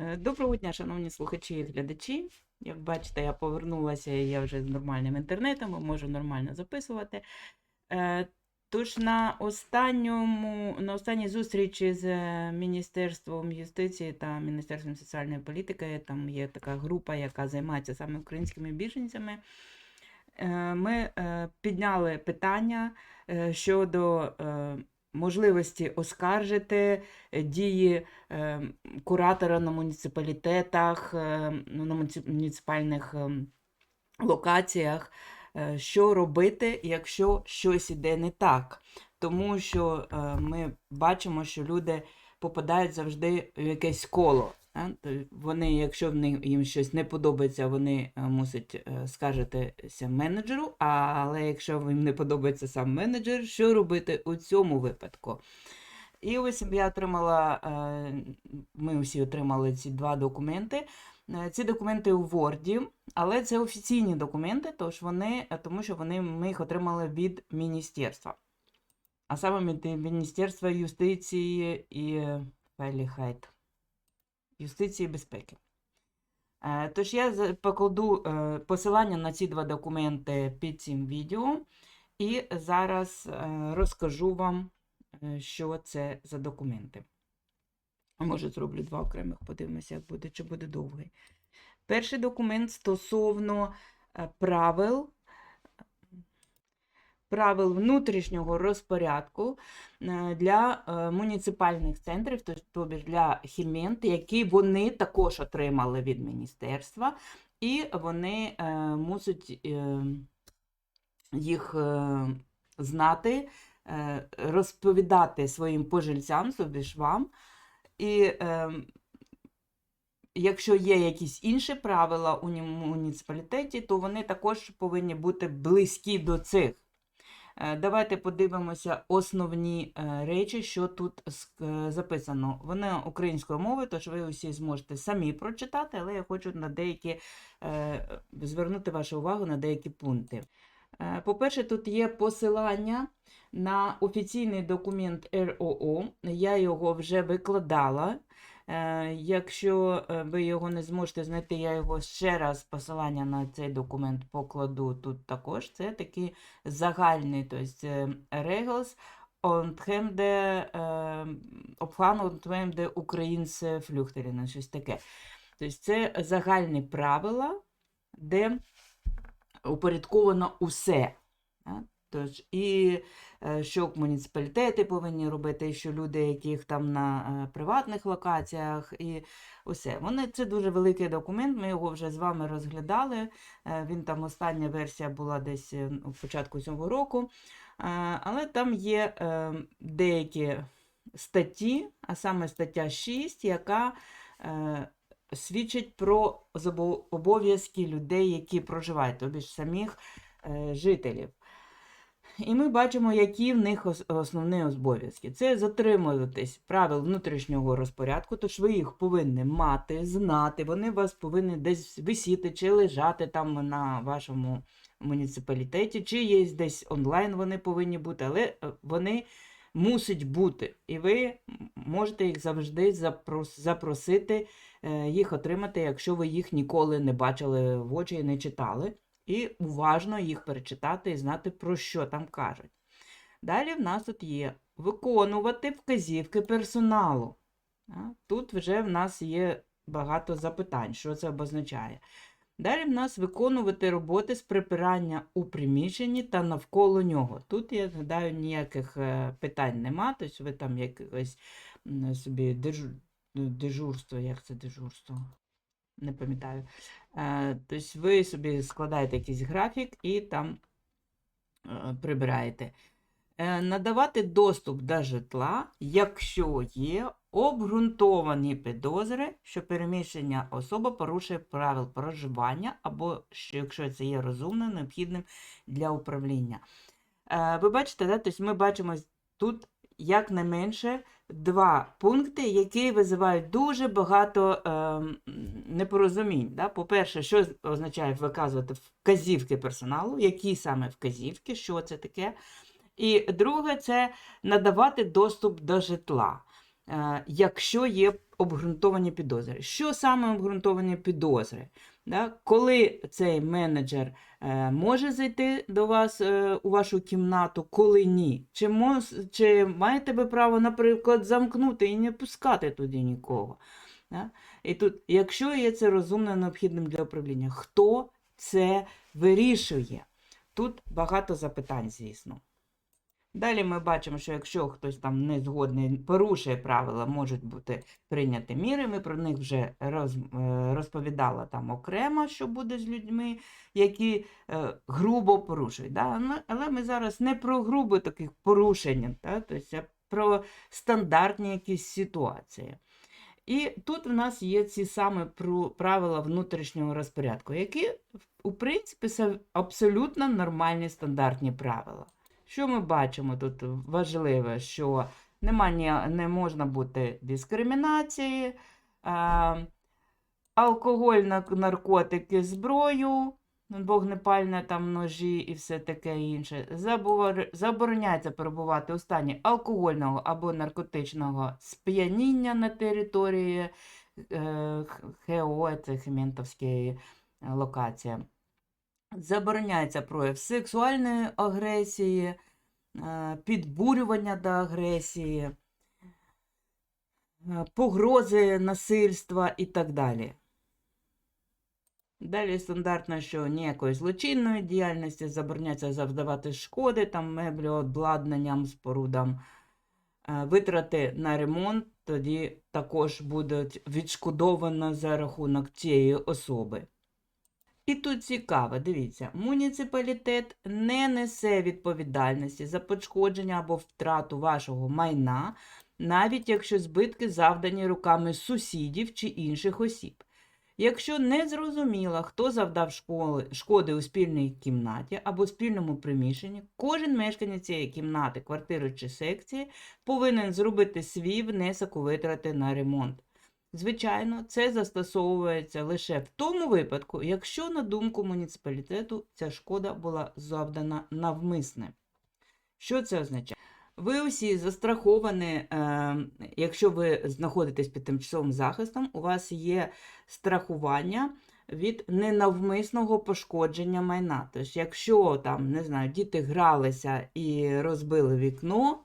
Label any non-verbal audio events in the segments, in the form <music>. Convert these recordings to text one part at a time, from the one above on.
Е, Доброго дня, шановні слухачі і глядачі. Як бачите, я повернулася я вже з нормальним інтернетом, можу нормально записувати. Е, Тож на останньому, на останній зустрічі з е, Міністерством юстиції та Міністерством соціальної політики, там є така група, яка займається саме українськими біженцями. Ми підняли питання щодо можливості оскаржити е, дії е, куратора на муніципалітетах, е, ну, на муніци- муніципальних локаціях, що робити, якщо щось іде не так. Тому що ми бачимо, що люди попадають завжди в якесь коло. Вони, якщо їм щось не подобається, вони е, мусять е, скаржитися менеджеру. Але якщо їм не подобається сам менеджер, що робити у цьому випадку? І ось я отримала, е, ми всі отримали ці два документи. Ці документи у Word, але це офіційні документи, тож вони, тому що вони, ми їх отримали від міністерства. А саме від Міністерства юстиції і Вайліхайт. Юстиції і безпеки. Е, Тож я покладу е, посилання на ці два документи під цим відео. І зараз е, розкажу вам, що це за документи. Може, зроблю два окремих, подивимося, як буде, чи буде довгий. Перший документ стосовно правил, правил внутрішнього розпорядку е, для е, муніципальних центрів, то- тобі ж для Хімент, які вони також отримали від міністерства, і вони е, мусять їх знати, розповідати своїм пожильцям, тобі ж вам. І якщо є якісь інші правила у муніципалітеті, то вони також повинні бути близькі до цих. Е, Давайте подивимося основні е, речі, що тут е, записано. Вони українською мовою, тож ви усі зможете самі прочитати, але я хочу на деякі звернути вашу увагу на деякі пункти. По-перше, тут є посилання на офіційний документ РОО. Я його вже викладала. Е, Якщо е, ви його не зможете знайти, я його ще раз посилання на цей документ покладу тут також. Це такий загальний, тобто Regels Hemde, Обхван und Hemde Українце Флюхтеліна, щось таке. Тобто це загальні правила, де упорядковано усе. Тож, і е, що муніципалітети повинні робити, і що люди, яких там на е, приватних локаціях, і усе. Вони, це дуже великий документ, ми його вже з вами розглядали. Е, Він там остання версія була десь у початку цього року. Але там є деякі статті, а саме стаття 6, яка свідчить про обов'язки людей, які проживають, тобі ж самих жителів. І ми бачимо, які в них основні обов'язки. Це затримуватись правил внутрішнього розпорядку, тож ви їх повинні мати, знати. Вони вас повинні десь висіти чи лежати там на вашому муніципалітеті, чи є десь онлайн вони повинні бути, але е, вони мусять бути. І ви можете їх завжди запросити е, їх отримати, якщо ви їх ніколи не бачили в очі і не читали і уважно їх перечитати і знати, про що там кажуть. Далі в нас тут є виконувати вказівки персоналу. Тут вже в нас є багато запитань, що це обозначає. Далі в нас виконувати роботи з прибирання у приміщенні та навколо нього. Тут, я гадаю, ніяких е, питань нема, тобто ви там якось собі дежурство, як це дежурство? Не пам'ятаю. Тобто ви собі складаєте якийсь графік і там е, прибираєте. Е, Надавати доступ до житла, якщо є обґрунтовані підозри, що переміщення особа порушує правил проживання, або що, якщо це є розумним, необхідним для управління. Ви бачите, да? тобто ми бачимо тут якнайменше два пункти, які визивають дуже багато ем, непорозумінь. Да? По-перше, що означає виказувати вказівки персоналу, які саме вказівки, що це таке. І друге, це надавати доступ до житла. е, якщо є обґрунтовані підозри. Що саме обґрунтовані підозри? Да? Коли цей менеджер е, може зайти до вас е, у вашу кімнату, коли ні? Чи, мож, чи маєте ви право, наприклад, замкнути і не пускати туди нікого? Да? І тут, якщо є це розумно необхідним для управління, хто це вирішує? Тут багато запитань, звісно. Далі ми бачимо, що якщо хтось там не згодний, порушує правила, можуть бути прийняті міри. Ми про них вже е, розповідала там окремо, що буде з людьми, які е, грубо порушують. Да? Ну, Але ми зараз не про грубе таких порушення, да? тобто, а про стандартні якісь ситуації. І тут в нас є ці саме правила внутрішнього розпорядку, які, у принципі, абсолютно нормальні стандартні правила. Що ми бачимо тут важливе, що нема, ні- не можна бути дискримінації, е, алкоголь, наркотики, зброю, вогнепальне там ножі і все таке інше. Забор- Забороняється перебувати у стані алкогольного або наркотичного сп'яніння на території е, ХО, це Хементовська е, локація. Забороняється прояв сексуальної агресії, е, підбурювання до агресії, е, погрози насильства і так далі. Далі стандартно, що ніякої злочинної діяльності забороняється завдавати шкоди там меблю, обладнанням, спорудам. Е, Витрати на ремонт тоді також будуть відшкодовано за рахунок цієї особи. І тут цікаво, дивіться, муніципалітет не несе відповідальності за пошкодження або втрату вашого майна, навіть якщо збитки завдані руками сусідів чи інших осіб. Якщо не зрозуміло, хто завдав школи, шкоди у спільній кімнаті або спільному приміщенні, кожен мешканець цієї кімнати, квартири чи секції повинен зробити свій внесок у витрати на ремонт. Звичайно, це застосовується лише в тому випадку, якщо, на думку муніципалітету, ця шкода була завдана навмисне. Що це означає? Ви усі застраховані, е, якщо ви знаходитесь під тимчасовим захистом, у вас є страхування від ненавмисного пошкодження майна. Тобто, якщо там, не знаю, діти гралися і розбили вікно,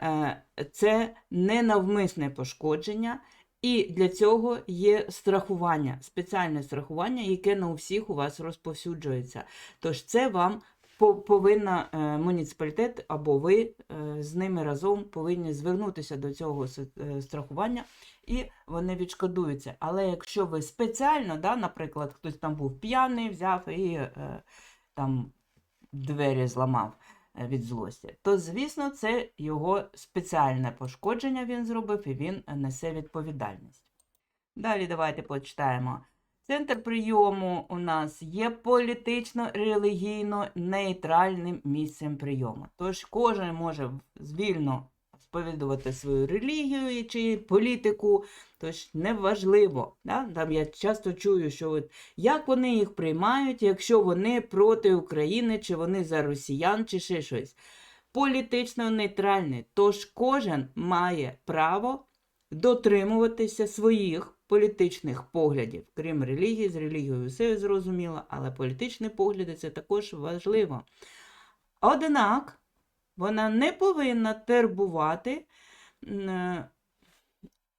е, це ненавмисне пошкодження. І для цього є страхування, спеціальне страхування, яке на усіх у вас розповсюджується. Тож це вам по- повинна е, муніципалітет або ви е, з ними разом повинні звернутися до цього е, страхування, і вони відшкодуються. Але якщо ви спеціально, да, наприклад, хтось там був п'яний, взяв і там двері зламав від злості, то звісно це його спеціальне пошкодження він зробив і він несе відповідальність. Далі давайте почитаємо. Центр прийому у нас є політично-релігійно нейтральним місцем прийому. Тож кожен може звільно сповідувати свою релігію чи політику, тож неважливо. Да? Там я часто чую, що от, як вони їх приймають, якщо вони проти України, чи вони за росіян, чи ще щось. Політично нейтральний. Тож кожен має право дотримуватися своїх політичних поглядів, крім релігії, з релігією все зрозуміло, але політичні погляди це також важливо. Однак вона не повинна тербувати м, е,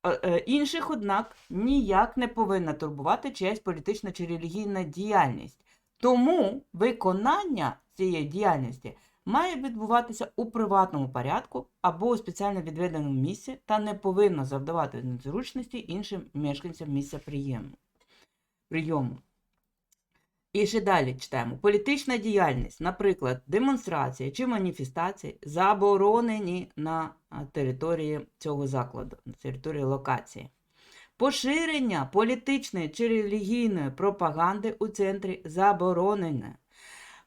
е, інших, однак, ніяк не повинна турбувати чиясь політична чи релігійна діяльність. Тому виконання цієї діяльності має відбуватися у приватному порядку або у спеціально відведеному місці та не повинно завдавати незручності іншим мешканцям місця прийому. І ще далі читаємо. Політична діяльність, наприклад, демонстрації чи маніфестації, заборонені на території цього закладу, на території локації. Поширення політичної чи релігійної пропаганди у центрі заборонене.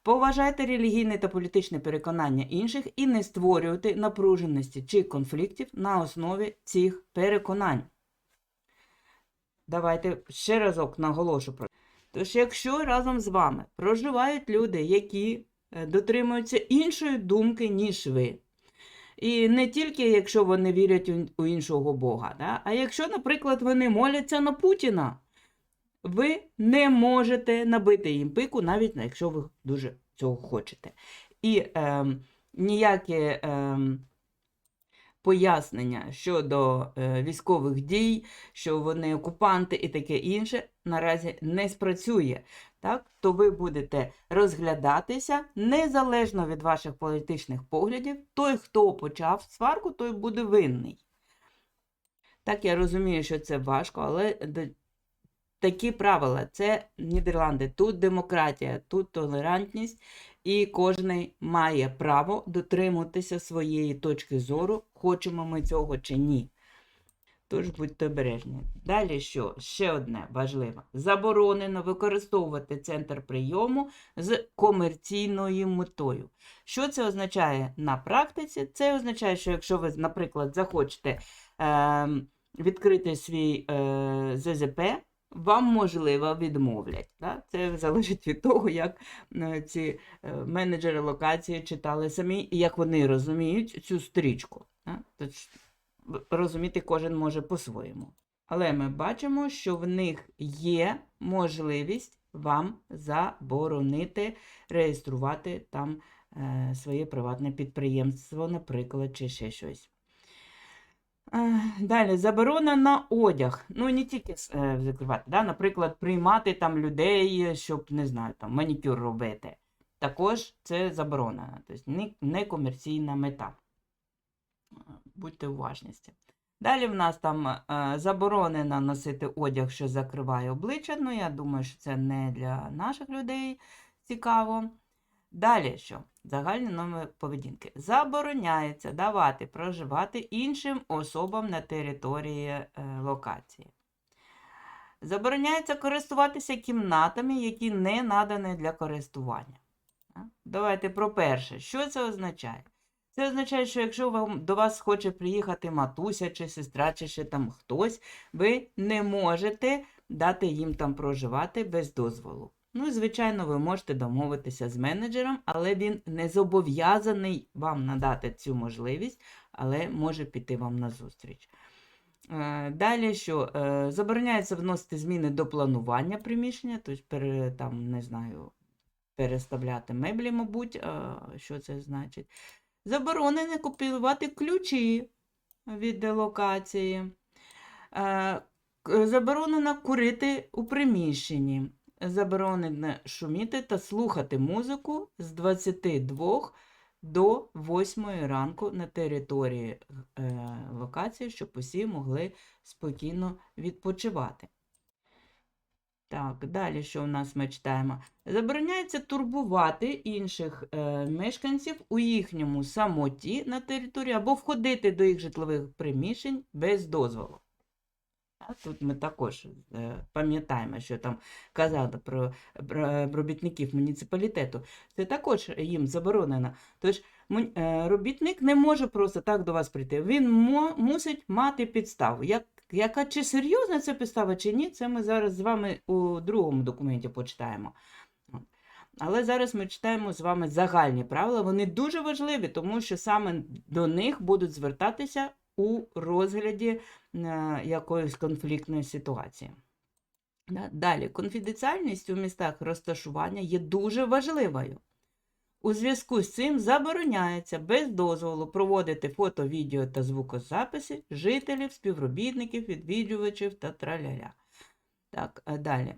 Поважайте релігійне та політичне переконання інших і не створюйте напруженості чи конфліктів на основі цих переконань. Давайте ще разок наголошу про Тож, якщо разом з вами проживають люди, які е, дотримуються іншої думки, ніж ви, І не тільки якщо вони вірять у- іншого Бога, да? а якщо, наприклад, вони моляться на Путіна, ви не можете набити їм пику, навіть якщо ви дуже цього хочете. І ем, ніякі ем, пояснення щодо е, військових дій, що вони окупанти і таке інше, наразі не спрацює. Так? То ви будете розглядатися незалежно від ваших політичних поглядів. Той, хто почав сварку, той буде винний. Так, я розумію, що це важко, але такі правила це Нідерланди. Тут демократія, тут толерантність, і кожен має право дотримуватися своєї точки зору, хочемо ми цього чи ні. Тож будьте обережні. Далі що? Ще одне важливе. Заборонено використовувати центр прийому з комерційною метою. Що це означає на практиці? Це означає, що якщо ви, наприклад, захочете е, відкрити свій е, ЗЗП, вам можливо відмовлять. Да? Це залежить від того, як е, ці е, менеджери локації читали самі і як вони розуміють цю стрічку. Да? Тож, розуміти кожен може по-своєму. Але ми бачимо, що в них є можливість вам заборонити реєструвати там е, своє приватне підприємство, наприклад, чи ще щось. Далі, заборона на одяг. Ну, не тільки е, закривати, да? наприклад, приймати там людей, щоб, не знаю, там, манікюр робити. Також це заборонено, тобто не, не мета. Будьте уважні. Далі в нас там е, заборонено носити одяг, що закриває обличчя. Ну, я думаю, що це не для наших людей цікаво. Далі що? Загальні номер поведінки. Забороняється давати проживати іншим особам на території е, локації. Забороняється користуватися кімнатами, які не надані для користування. Давайте про перше. Що це означає? Це означає, що якщо вам, до вас хоче приїхати матуся чи сестра, чи ще там хтось, ви не можете дати їм там проживати без дозволу. Ну, і, звичайно, ви можете домовитися з менеджером, але він не зобов'язаний вам надати цю можливість, але може піти вам на зустріч. Е, Далі що? Е, Забороняється вносити зміни до планування приміщення, тобто там, не знаю, переставляти меблі, мабуть, що це значить. Заборонено купувати ключі від локації. Е, Заборонено курити у приміщенні. Заборонено шуміти та слухати музику з 22 до 8 ранку на території е, локації, щоб усі могли спокійно відпочивати. Так, далі що у нас ми читаємо? Забороняється турбувати інших е, мешканців у їхньому самоті на території або входити до їх житлових приміщень без дозволу. Тут ми також е, пам'ятаємо, що там казали про, робітників муніципалітету. Це також їм заборонено. Тож е, робітник не може просто так до вас прийти. Він мусить мати підставу. Як, яка чи серйозна ця підстава, чи ні, це ми зараз з вами у другому документі почитаємо. Але зараз ми читаємо з вами загальні правила. Вони дуже важливі, тому що саме до них будуть звертатися у розгляді е, якоїсь конфліктної ситуації. Далі, конфіденціальність у містах розташування є дуже важливою. У зв'язку з цим забороняється без дозволу проводити фото, відео та звукозаписи жителів, співробітників, відвідувачів та траляля. Так, далі.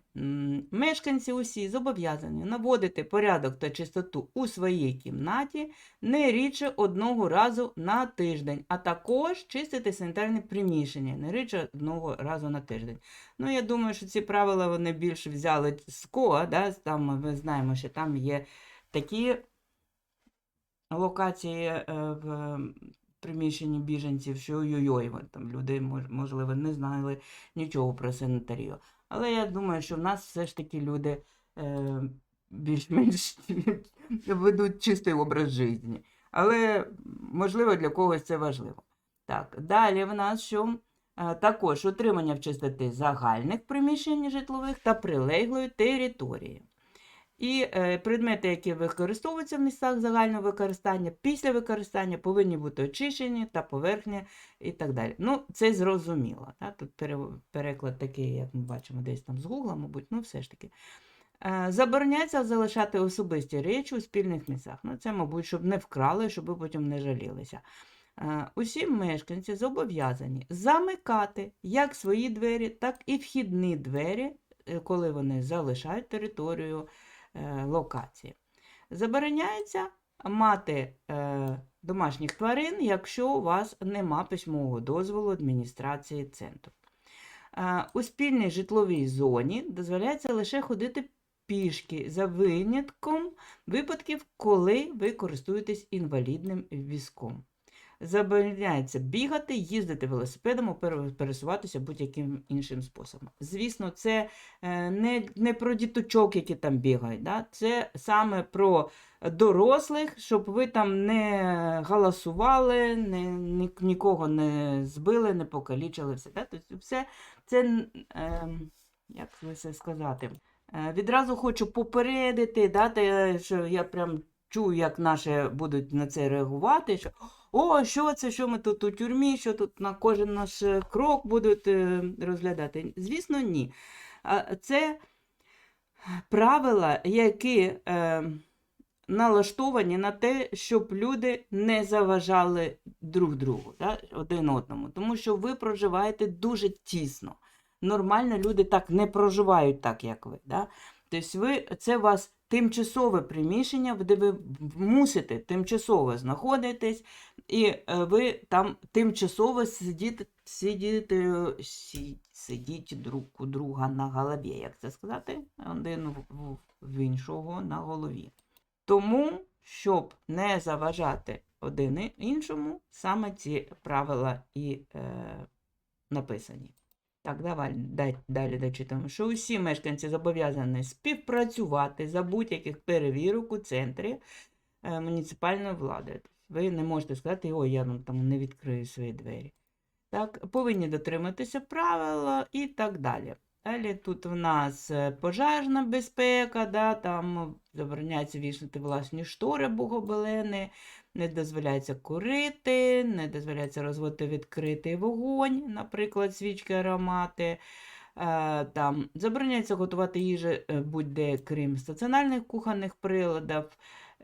Мешканці усі зобов'язані наводити порядок та чистоту у своїй кімнаті не рідше одного разу на тиждень, а також чистити санітарне приміщення не рідше одного разу на тиждень. Ну, я думаю, що ці правила вони більше взяли з КОА, да? там ми знаємо, що там є такі локації е, в приміщенні біженців, що ой-ой-ой, там люди, можливо, не знали нічого про санітарію. Але я думаю, що в нас все ж таки люди е, більш-менш <laughs> ведуть чистий образ життя. Але, можливо, для когось це важливо. Так, далі в нас що? Е, Також утримання в чистоти загальних приміщень житлових та прилеглої території. І е, предмети, які використовуються в місцях загального використання, після використання повинні бути очищені та поверхня і так далі. Ну, це зрозуміло. Да? Тут переклад такий, як ми бачимо, десь там з Гугла, мабуть, ну все ж таки. Е, Забороняється залишати особисті речі у спільних місцях. Ну, це, мабуть, щоб не вкрали, щоб ви потім не жалілися. Е, Усі мешканці зобов'язані замикати як свої двері, так і вхідні двері, коли вони залишають територію локації. Забороняється мати е, домашніх тварин, якщо у вас нема письмового дозволу адміністрації центру. Е, У спільній житловій зоні дозволяється лише ходити пішки за винятком випадків, коли ви користуєтесь інвалідним візком. Забороняється бігати, їздити велосипедом, пересуватися будь-яким іншим способом. Звісно, це е, не, не про діточок, які там бігають. Да? Це саме про дорослих, щоб ви там не галасували, не, ні, нікого не збили, не покалічили. Все, да? тобто все це, ем, як це сказати, Е, Відразу хочу попередити, да, що я прям чую, як наші будуть на це реагувати. Що, О, що це, що ми тут у тюрмі, що тут на кожен наш е, крок будуть е, розглядати. Звісно, ні. Це правила, які е, налаштовані на те, щоб люди не заважали друг другу, да, один одному. Тому що ви проживаєте дуже тісно. Нормально люди так не проживають так, як ви. Да? Тобто ви, це вас тимчасове приміщення, де ви мусите тимчасово знаходитись, і е, ви там тимчасово сидіти, сидіти, сидіть друг у друга на голові, як це сказати, один в іншого на голові. Тому, щоб не заважати один іншому, саме ці правила і е, написані. Так, давай далі дочитаємо, що усі мешканці зобов'язані співпрацювати за будь-яких перевірок у центрі е, муніципальної влади. Ви не можете сказати, ой, я там не відкрию свої двері. Так, повинні дотриматися правила і так далі. Далі тут в нас е, пожежна безпека, да, там забороняється вішати власні штори або гобелени, не дозволяється курити, не дозволяється розводити відкритий вогонь, наприклад, свічки, аромати. Е, Там забороняється готувати їжу е, будь-де, крім стаціонарних кухонних приладів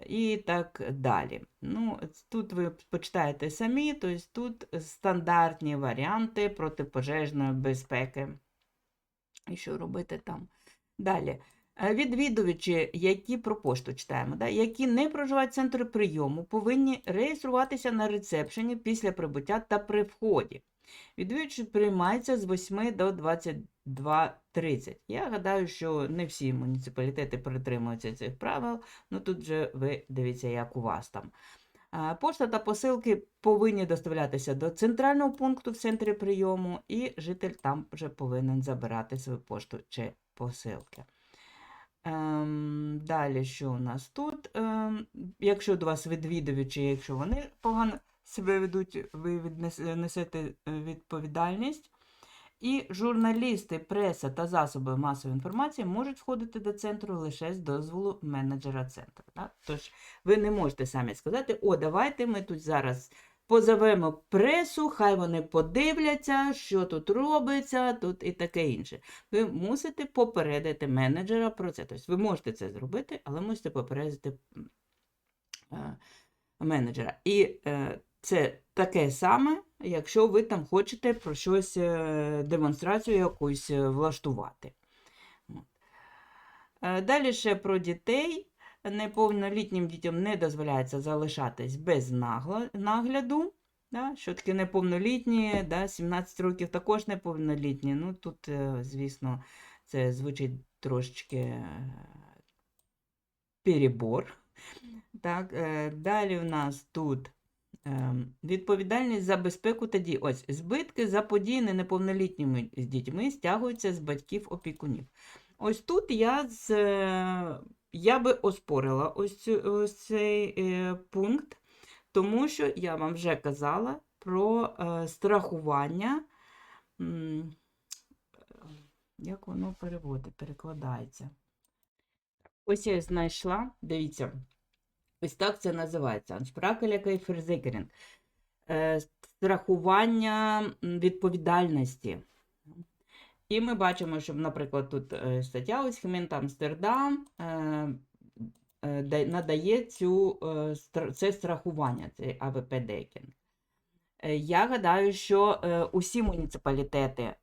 і так далі. Ну, тут ви почитаєте самі, тобто тут стандартні варіанти протипожежної безпеки. І що робити там? Далі. Е, Відвідувачі, які про пошту читаємо, да, які не проживають в центрі прийому, повинні реєструватися на ресепшені після прибуття та при вході. Відвідувачі приймаються з 8 до 22.30. Я гадаю, що не всі муніципалітети притримуються цих правил, ну тут же ви дивіться, як у вас там. Пошта та посилки повинні доставлятися до центрального пункту в центрі прийому, і житель там вже повинен забирати свою пошту чи посилки. Ем, далі, що у нас тут? Ем, якщо до вас відвідувачі, якщо вони погано себе ведуть, ви несете е, відповідальність. І журналісти, преса та засоби масової інформації можуть входити до центру лише з дозволу менеджера центру. Так? Тож ви не можете самі сказати, о, давайте ми тут зараз позовемо пресу, хай вони подивляться, що тут робиться, тут і таке інше. Ви мусите попередити менеджера про це. Тобто ви можете це зробити, але мусите попередити е, менеджера. І е, це таке саме, якщо ви там хочете про щось, е, демонстрацію якусь влаштувати. Далі ще про дітей. Неповнолітнім дітям не дозволяється залишатись без нагляду. Да? Що таке неповнолітні, да? 17 років також неповнолітні. Ну, тут, е, звісно, це звучить трошечки е, перебор. Так, е, далі в нас тут відповідальність за безпеку та дії. Ось збитки за події неповнолітніми з дітьми стягуються з батьків опікунів. Ось тут я з, я би оспорила ось, цю- ось цей е, пункт, тому що я вам вже казала про е, страхування. Як воно переводить, перекладається? Ось я знайшла, дивіться, ось так це називається. Ansprachliche Versicherung. Е, Страхування відповідальності. І ми бачимо, що, наприклад, тут е, стаття ось Хемент Амстердам е, е, да- надає цю, це страхування, це АВП Декінг. Е, Я гадаю, що усі муніципалітети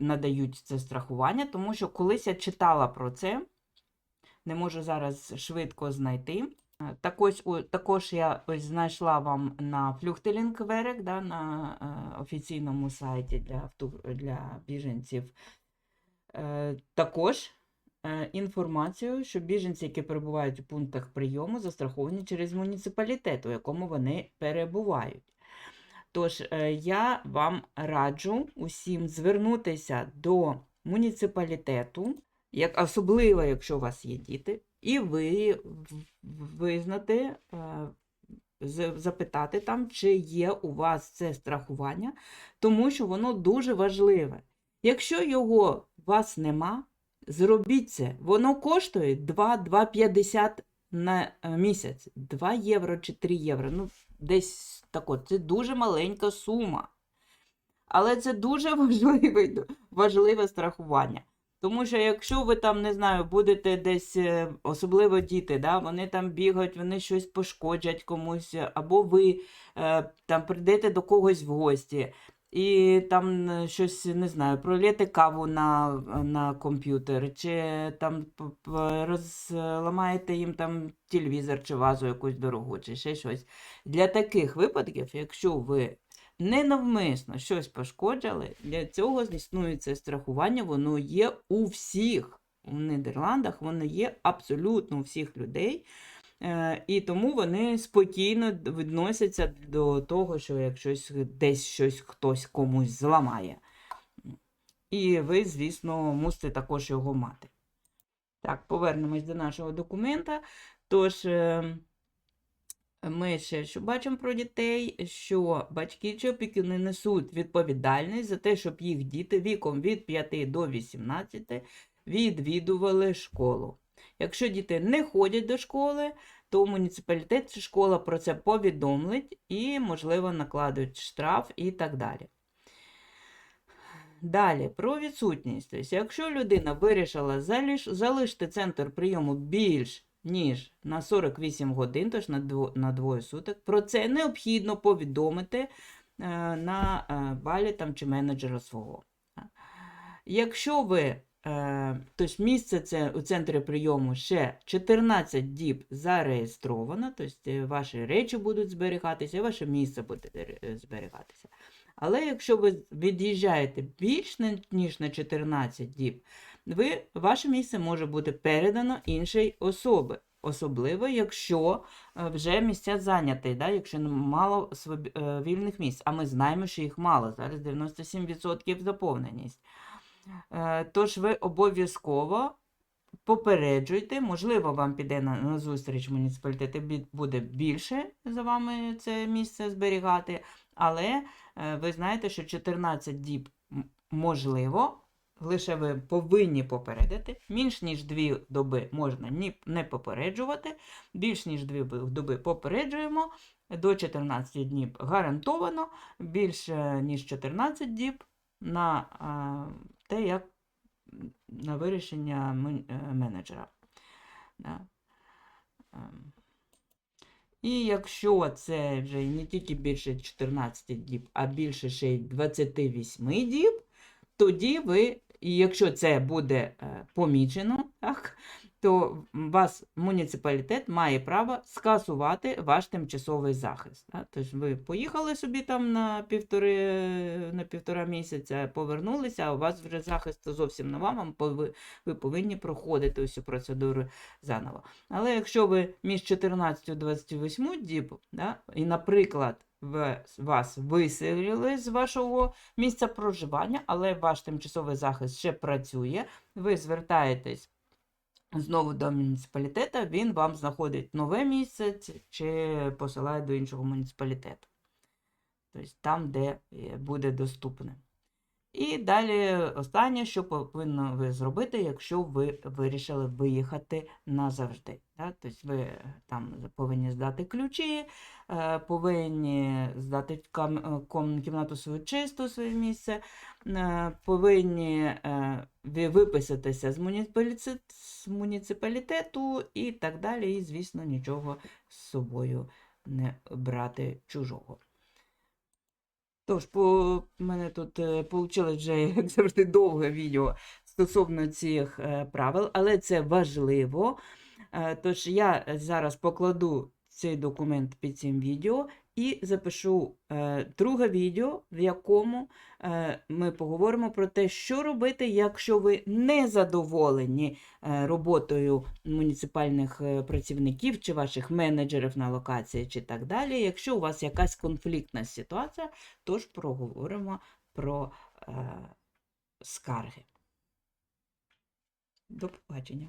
надають це страхування, тому що колись я читала про це, не можу зараз швидко знайти. Так ось, о- також я ось знайшла вам на Флюхтелінгверек, да, на е, офіційному сайті для, для біженців. Е, також е, інформацію, що біженці, які перебувають у пунктах прийому, застраховані через муніципалітет, у якому вони перебувають. Тож я вам раджу усім звернутися до муніципалітету, як, особливо, якщо у вас є діти, і ви визнати, е, запитати там, чи є у вас це страхування, тому що воно дуже важливе. Якщо його у вас нема, зробіть це. Воно коштує 2-2,50 на е, місяць. 2 євро чи 3 євро. Ну, десь тако. Це дуже маленька сума. Але це дуже <laughs> важливе, важливе страхування. Тому що якщо ви там, не знаю, будете десь, е, особливо діти, да, вони там бігають, вони щось пошкоджать комусь, або ви е, там прийдете до когось в гості, і там е, щось, не знаю, пролєте каву на, на комп'ютер, чи там розламаєте їм там телевізор чи вазу якусь дорогу, чи ще щось. Для таких випадків, якщо ви ненавмисно щось пошкоджали, для цього існує це страхування, воно є у всіх. У Нідерландах воно є абсолютно у всіх людей. Е, І тому вони спокійно відносяться до того, що якщо десь щось хтось комусь зламає. І ви, звісно, мусите також його мати. Так, повернемось до нашого документа. Тож, е, ми ще що бачимо про дітей, що батьки чи опікуни несуть відповідальність за те, щоб їх діти віком від 5 до 18 відвідували школу. Якщо діти не ходять до школи, то муніципалітет чи школа про це повідомить і, можливо, накладуть штраф і так далі. Далі, про відсутність. Тобто, якщо людина вирішила залишити центр прийому більш ніж на 48 годин, тож на, дво, двоє суток, про це необхідно повідомити е, на е, балі там, чи менеджера свого. Якщо ви, тобто місце це у центрі прийому ще 14 діб зареєстровано, тобто ваші речі будуть зберігатися, ваше місце буде зберігатися. Але якщо ви від'їжджаєте більш ніж на 14 діб, ви, ваше місце може бути передано іншій особі. Особливо, якщо е, вже місця зайняті, да? якщо мало е, вільних місць. А ми знаємо, що їх мало. Зараз 97% заповненість. Е, Тож ви обов'язково попереджуйте, можливо, вам піде на, на зустріч муніципалітет буде більше за вами це місце зберігати, але ви знаєте, що 14 діб можливо, лише ви повинні попередити. Менш ніж 2 доби можна не попереджувати, більш ніж 2 доби попереджуємо, до 14 днів гарантовано, більше ніж 14 діб на те, як на вирішення е, менеджера. Ем. І якщо це вже не тільки більше 14 діб, а більше ще й 28 діб, тоді ви, і якщо це буде е, помічено, так, то вас муніципалітет має право скасувати ваш тимчасовий захист. Так? Тобто ви поїхали собі там на півтори, на півтора місяця, повернулися, а у вас вже захист зовсім не вам, ви повинні проходити усю процедуру заново. Але якщо ви між 14 і 28 діб, да, і, наприклад, вас виселили з вашого місця проживання, але ваш тимчасовий захист ще працює, ви звертаєтесь знову до муніципалітету, він вам знаходить нове місце чи посилає до іншого муніципалітету. Тобто там, де е, буде доступне. І далі останнє, що повинно ви зробити, якщо ви вирішили виїхати назавжди. Да? Тобто ви там повинні здати ключі, е, повинні здати е, кімнату свою чисту, своє місце, е, повинні е, виписатися з муніципалітету і так далі. І, звісно, нічого з собою не брати чужого. Тож, по мене тут вийшло вже, <laughs> як завжди, довге відео стосовно цих е, правил, але це важливо. Е, Тож я зараз покладу цей документ під цим відео і запишу е, друге відео, в якому е, ми поговоримо про те, що робити, якщо ви не задоволені е, роботою муніципальних працівників чи ваших менеджерів на локації, чи так далі. Якщо у вас якась конфліктна ситуація, тож проговоримо про скарги. До побачення.